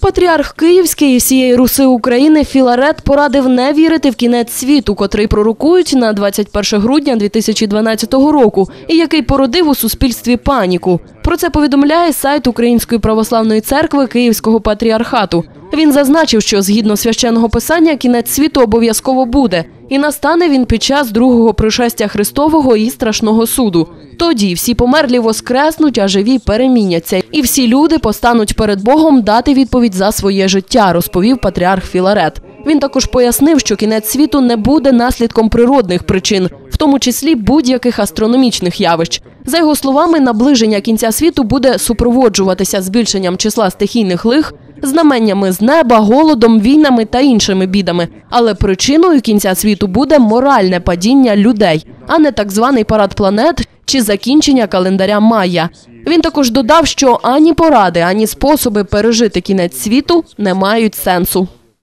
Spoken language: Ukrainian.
Патріарх Київський і всієї Руси України Філарет порадив не вірити в кінець світу, котрий пророкують на 21 грудня 2012 року, і який породив у суспільстві паніку. Про це повідомляє сайт Української православної церкви Київського патріархату. Він зазначив, що згідно священного писання кінець світу обов'язково буде, і настане він під час другого пришестя Христового і страшного суду. Тоді всі померлі воскреснуть, а живі переміняться, і всі люди постануть перед Богом дати відповідь за своє життя, розповів патріарх Філарет. Він також пояснив, що кінець світу не буде наслідком природних причин, в тому числі будь-яких астрономічних явищ. За його словами, наближення кінця світу буде супроводжуватися збільшенням числа стихійних лих, знаменнями з неба, голодом, війнами та іншими бідами. Але причиною кінця світу буде моральне падіння людей, а не так званий парад планет чи закінчення календаря Майя. Він також додав, що ані поради, ані способи пережити кінець світу не мають сенсу.